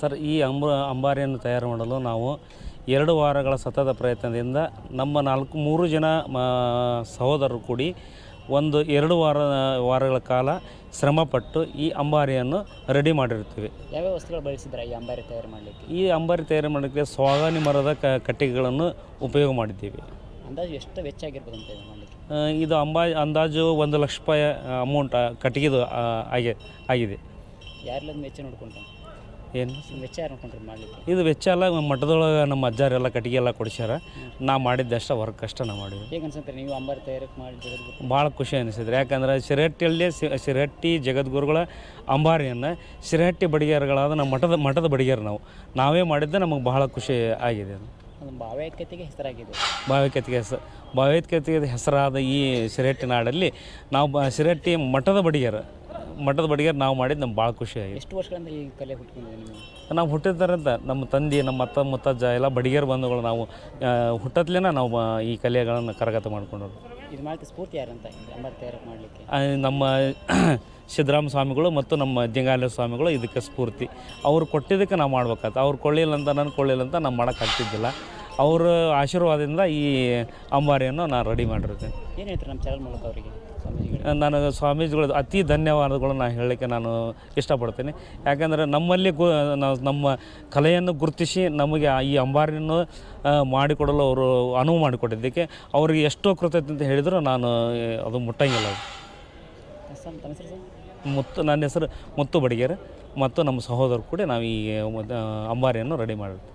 Sir ಈ ಅಂಬ ಅಂಬಾರಿಯನ್ನು ತಯಾರು ಮಾಡಲು ನಾವು ಎರಡು ವಾರಗಳ ಸತತ ಪ್ರಯತ್ನದಿಂದ ನಮ್ಮ ನಾಲ್ಕು ಮೂರು ಜನ ಸಹೋದರರು ಕೂಡಿ ಒಂದು ಎರಡು ವಾರ ವಾರಗಳ ಕಾಲ ಶ್ರಮಪಟ್ಟು ಈ ಅಂಬಾರಿಯನ್ನು ರೆಡಿ ಮಾಡಿರ್ತೀವಿ ಯಾವ್ಯಾವ ವಸ್ತುಗಳು ಬಳಸಿದ್ರೆ ಈ ಅಂಬಾರಿ ತಯಾರು ಮಾಡಲಿಕ್ಕೆ? ಈ ಅಂಬಾರಿ ತಯಾರು ಮಾಡಲಿಕ್ಕೆ ಸ್ವಾಗಾನಿ ಮರದ ಕ ಕಟ್ಟಿಗೆಗಳನ್ನು ಉಪಯೋಗ ಮಾಡಿದ್ದೀವಿ. ಅಂದಾಜು ಎಷ್ಟು ವೆಚ್ಚ ಆಗಿರ್ಬೋದು ಅಂತ ಇದು ಮಾಡಲಿಕ್ಕೆ? ಇದು ಅಂಬಾ ಅಂದಾಜು ಒಂದು ಲಕ್ಷ ರೂಪಾಯಿ ಅಮೌಂಟ್ ಕಟ್ಟಿಗೆದು ಆಗಿ ಆಗಿದೆ. ಯಾರೆಲ್ಲ ವೆಚ್ಚ ನೋಡ್ಕೊಂಡ್ರೆ. ಏನು? ವೆಚ್ಚ ಮಾಡಲಿಕ್ಕೆ? ಇದು ವೆಚ್ಚ ಎಲ್ಲ ಮಠದೊಳಗೆ ನಮ್ಮ ಅಜ್ಜಾರೆಲ್ಲ ಕಟ್ಟಿಗೆ ಎಲ್ಲ ಕೊಡಿಸ್ಯಾರ. ನಾ ಮಾಡಿದ್ದಷ್ಟ ವರ್ಕ್ ಅಷ್ಟ ನಾ ಮಾಡಿದ್ವಿ ಹೇಗೆ ನೀವು ಅಂಬಾರಿ ತಯಾರಕ್ಕೆ ಮಾಡಿ ಜಗದ್ಗುರು? ಭಾಳ ಖುಷಿ ಅನಿಸಿದ್ರೆ ಯಾಕಂದ್ರೆ ಶಿರಹಟ್ಟಿಯಲ್ಲಿ ಸಿ- ಶಿರಹಟ್ಟಿ ಜಗದ್ಗುರುಗಳ ಅಂಬಾರಿಯನ್ನು ಶಿರಹಟ್ಟಿ ಬಡಿಗೆರಗಳಾದ ನಮ್ಮ ಮಠದ ಮಠದ ಬಡಿಗೆರು ನಾವು. ನಾವೇ ಮಾಡಿದ್ದೆ ನಮಗೆ ಬಹಳ ಖುಷಿ ಆಗಿದೆ ಅದು. ಅದು ಭಾವೈಕ್ಯತೆಗೆ ಹೆಸರಾಗಿದೆ. ಭಾವೈಕ್ಯತೆಗೆ ಹೆಸರು ಭಾವೈಕ್ಯತೆಗೆ ಹೆಸರಾದ ಈ ಶಿರಹಟ್ಟಿ ನಾಡಲ್ಲಿ ನಾವು ಬ ಶಿರಹಟ್ಟಿ ಮಠದ ಬಡಿಗೇರು ಮಠದ ಬಡಿಗೆ ನಾವು ಮಾಡಿದ್ದು ನಮ್ಗೆ ಭಾಳ ಖುಷಿ ಆಗಿದೆ. ಎಷ್ಟು ವರ್ಷಗಳಿಂದ ಈ ಕಲೆ ಹುಟ್ಕೊಂಡಿದೆ ನಿಮಗೆ? ನಾವು ಹುಟ್ಟಿದ್ದಾರಂತ ನಮ್ಮ ತಂದೆ ನಮ್ಮ ಅತ್ತ ಮುತ್ತಜ್ಜ ಎಲ್ಲ ಬಡಿಗೆರ್ ಬಂಧುಗಳು ನಾವು ಹುಟ್ಟತ್ಲೇನ ನಾವು ಬ- ಈ ಕಲೆಗಳನ್ನು ಕರಗತ ಮಾಡ್ಕೊಂಡು ಇದು ಸ್ಫೂರ್ತಿ ಯಾರಂತ ಅಂಬಾರಿ ಮಾಡಲಿಕ್ಕೆ? ನಮ್ಮ ಸಿದ್ದರಾಮ ಸ್ವಾಮಿಗಳು ಮತ್ತು ನಮ್ಮ ದಿಂಗಾಲ ಸ್ವಾಮಿಗಳು ಇದಕ್ಕೆ ಸ್ಫೂರ್ತಿ. ಅವ್ರು ಕೊಟ್ಟಿದ್ದಕ್ಕೆ ನಾವು ಮಾಡ್ಬೇಕಾಗ್ತದೆ ಅವ್ರು ಕೊಳ್ಳಿಲ್ಲ ಅಂತ ನಾನು ಕೊಳ್ಳಿಲ್ಲ ಅಂತ ನಾವು ಮಾಡೋಕ್ಕಾಗ್ತಿದ್ದಿಲ್ಲ ಅವ್ರ ಆಶೀರ್ವಾದದಿಂದ ಈ ಅಂಬಾರಿಯನ್ನು ನಾನು ರೆಡಿ ಮಾಡಿರ್ತೇನೆ ಏನು ಹೇಳ್ತಾರೆ ನಮ್ಮ ಚಾನಲ್ ಮೂಲಕ ಅವರಿಗೆ? ನಾನು ಸ್ವಾಮೀಜಿಗಳು ಅತಿ ಧನ್ಯವಾದಗಳು ನಾನು ಹೇಳಲಿಕ್ಕೆ ನಾನು ಇಷ್ಟಪಡ್ತೇನೆ. ಯಾಕಂದರೆ ನಮ್ಮಲ್ಲಿ ಗು ನಮ್ಮ ಕಲೆಯನ್ನು ಗುರುತಿಸಿ ನಮಗೆ ಈ ಅಂಬಾರಿಯನ್ನು ಮಾಡಿಕೊಡಲು ಅವರು ಅನುವು ಮಾಡಿಕೊಟ್ಟಿದ್ದಕ್ಕೆ ಅವರಿಗೆ ಎಷ್ಟೋ ಕೃತಜ್ಞತೆ ಅಂತ ಹೇಳಿದರೂ ನಾನು ಅದು ಮುಟ್ಟಂಗಿಲ್ಲ ಅದು. ಮುತ್ತು ನನ್ನ ಹೆಸರು ಮುತ್ತು ಬಡಿಗೇರ್. ಮತ್ತು ನಮ್ಮ ಸಹೋದರರು ಕೂಡ ನಾವು ಈ ಅಂಬಾರಿಯನ್ನು ರೆಡಿ ಮಾಡಿರ್ತೀವಿ.